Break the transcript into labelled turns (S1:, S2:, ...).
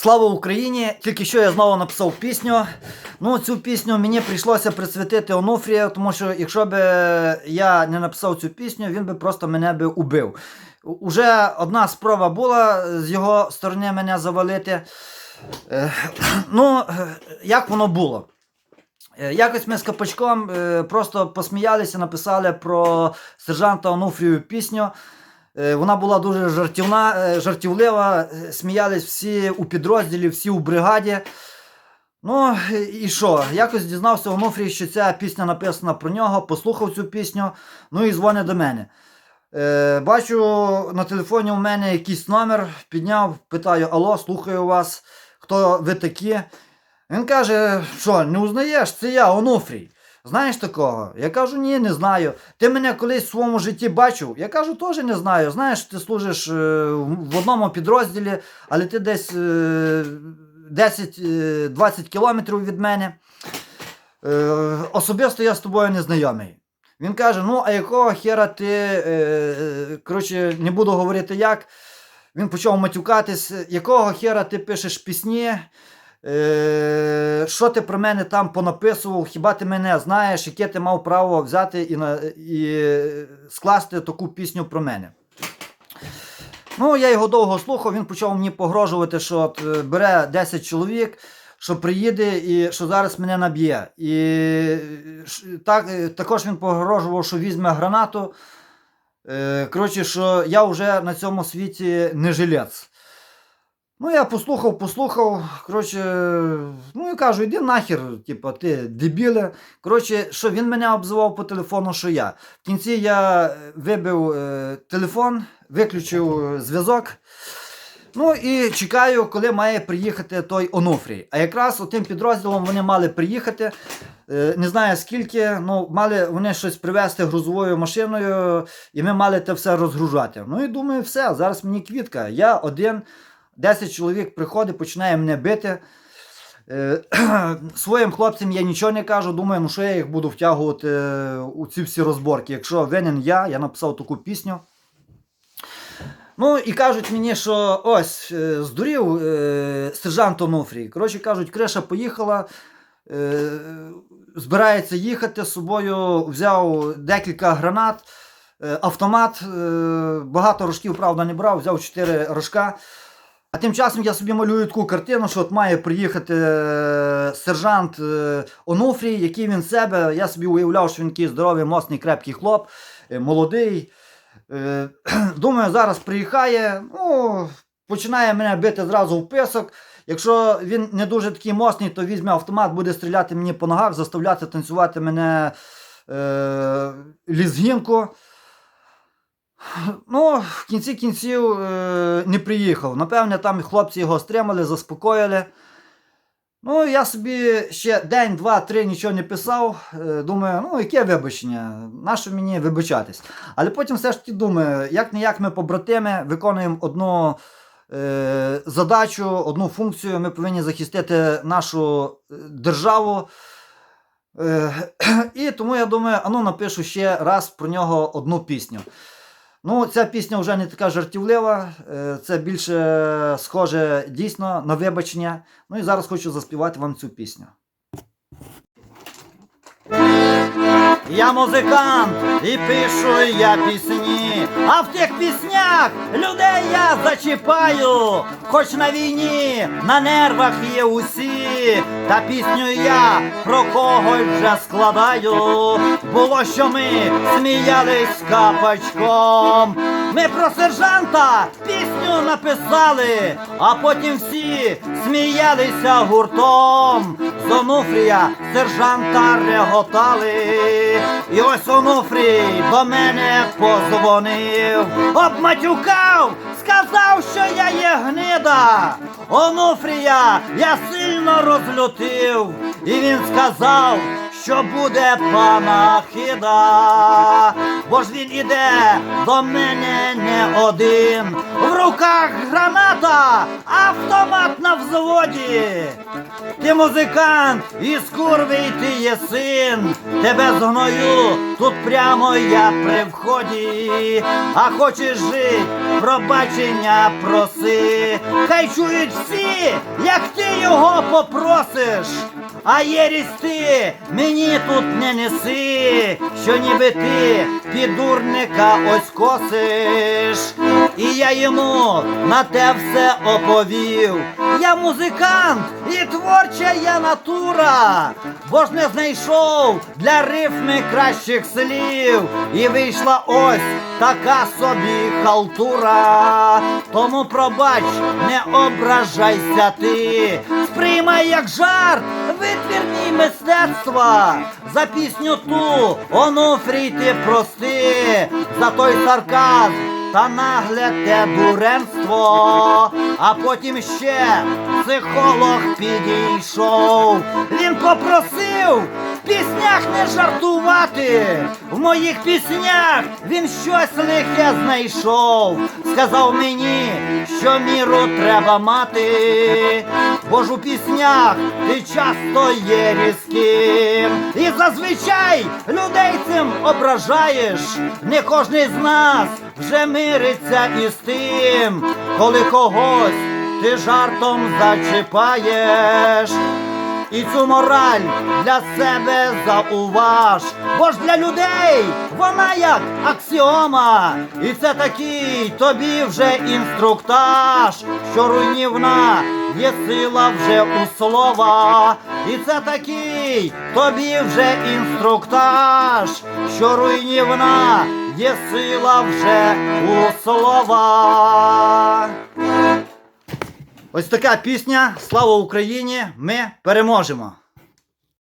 S1: Слава Україні! Тільки що я знову написав пісню. Ну, цю пісню мені прийшлося присвятити Онуфрія, тому що якщо б я не написав цю пісню, він би просто мене би убив. Уже одна спроба була з його сторони мене завалити. Е, Ну, е, як воно було? Е, Якось ми з Капачком е, просто посміялися, написали про сержанта Онуфрію пісню. Е, Вона була дуже жартівна, е, жартівлива, е, сміялись всі у підрозділі, всі у бригаді. Ну і що? Якось дізнався Онуфрій, що ця пісня написана про нього, послухав цю пісню, ну і дзвонить до мене. Е, бачу на телефоні у мене якийсь номер, підняв, питаю: Алло, слухаю вас, хто ви такі? Він каже, що, не узнаєш, це я, Онуфрій. Знаєш такого? Я кажу, ні, не знаю. Ти мене колись в своєму житті бачив? Я кажу, теж не знаю. Знаєш, ти служиш е, в одному підрозділі, але ти десь е, 10-20 кілометрів від мене. Е, особисто я з тобою не знайомий. Він каже: ну, а якого хера ти. Е, е, коротше, не буду говорити як. Він почав матюкатись, якого хера ти пишеш пісні. Е, що ти про мене там понаписував? Хіба ти мене знаєш, яке ти мав право взяти і, на, і скласти таку пісню про мене? Ну, я його довго слухав, він почав мені погрожувати, що от, е, бере 10 чоловік, що приїде і що зараз мене наб'є. І так, е, також він погрожував, що візьме гранату. Коротше, що я вже на цьому світі не жилець. Ну, я послухав, послухав. Коротше, ну і кажу, іди нахер, типу, ти дебіле. Коротше, що він мене обзивав по телефону, що я. В кінці я е, вибив е, телефон, виключив е, зв'язок. Ну і чекаю, коли має приїхати той Онуфрій. А якраз тим підрозділом вони мали приїхати. Е, Не знаю скільки, ну мали вони щось привезти грузовою машиною, і ми мали те все розгружати. Ну і думаю, все, зараз мені квітка. Я один, 10 чоловік приходить, починає мене бити. Е, Своїм хлопцям я нічого не кажу, думаю, що я їх буду втягувати е, у ці всі розборки. Якщо винен я, я написав таку пісню. Ну і кажуть мені, що ось е, здурів сержант Онуфрій. Коротше кажуть, криша поїхала, збирається їхати з собою, взяв декілька гранат, автомат, багато рожків, правда, не брав, взяв 4 рожка. А тим часом я собі малюю таку картину, що от має приїхати е, сержант е, Онуфрій, який він себе. Я собі уявляв, що він такий здоровий, моцний, крепкий хлоп, е, молодий. Думаю, зараз приїхає, ну, починає мене бити зразу в писок. Якщо він не дуже такий моцний, то візьме автомат, буде стріляти мені по ногах, заставляти танцювати мене е, лізгінку. Ну, в кінці кінців е, не приїхав. Напевне, там хлопці його стримали, заспокоїли. Ну, я собі ще день, два, три нічого не писав. Е, Думаю, ну яке вибачення? Нащо мені вибачатись? Але потім все ж таки думаю, як не як ми побратими виконуємо одну е, задачу, одну функцію. Ми повинні захистити нашу е, державу. Е, і тому я думаю, ану напишу ще раз про нього одну пісню. Ну, ця пісня вже не така жартівлива, е, це більше схоже дійсно на вибачення. Ну і зараз хочу заспівати вам цю пісню. Я музикант і пишу я пісні, а в тих піснях людей я зачіпаю, хоч на війні на нервах є усі, та пісню я про когось вже складаю. Було, що ми сміялись з капачком. Ми про сержанта пісню написали, а потім всі сміялися гуртом. З сержанта реготали. І ось Онуфрій до мене позвонив, обматюкав, сказав, що я є гнида. Онуфрія я сильно розлютив, і він сказав, що буде панахида, бо ж він іде до мене не один. В руках граната, автомат на взводі. Ти музикант, і скурвий ти є син. Тебе згною, тут прямо я при вході. А хочеш жить, пробачення проси. Хай чують всі, як ти його попросиш. А єрість ти мені тут не неси, що ніби ти підурника ось косиш. І я йому на те все оповів. Я музикант і творча я натура, бо ж не знайшов для рифми кращих слів. І вийшла ось така собі халтура. Тому пробач, не ображайся ти. Сприймай як жарт, витвір мій мистецтва. За пісню ту, Онуфрій, ти прости, за той сарказм та нагле те буремство, А потім ще психолог підійшов. Він попросив піснях не жартувати. В моїх піснях він щось лихе знайшов. Сказав мені, що міру треба мати. Бо ж у піснях ти часто є різким. І зазвичай людей цим ображаєш. Не кожний з нас вже мириться із тим, коли когось ти жартом зачіпаєш. І цю мораль для себе зауваж, бо ж для людей вона як аксіома, і це такий тобі вже інструктаж, що руйнівна є сила вже у слова, і це такий тобі вже інструктаж, що руйнівна є сила вже у слова. Ось така пісня. Слава Україні! Ми переможемо!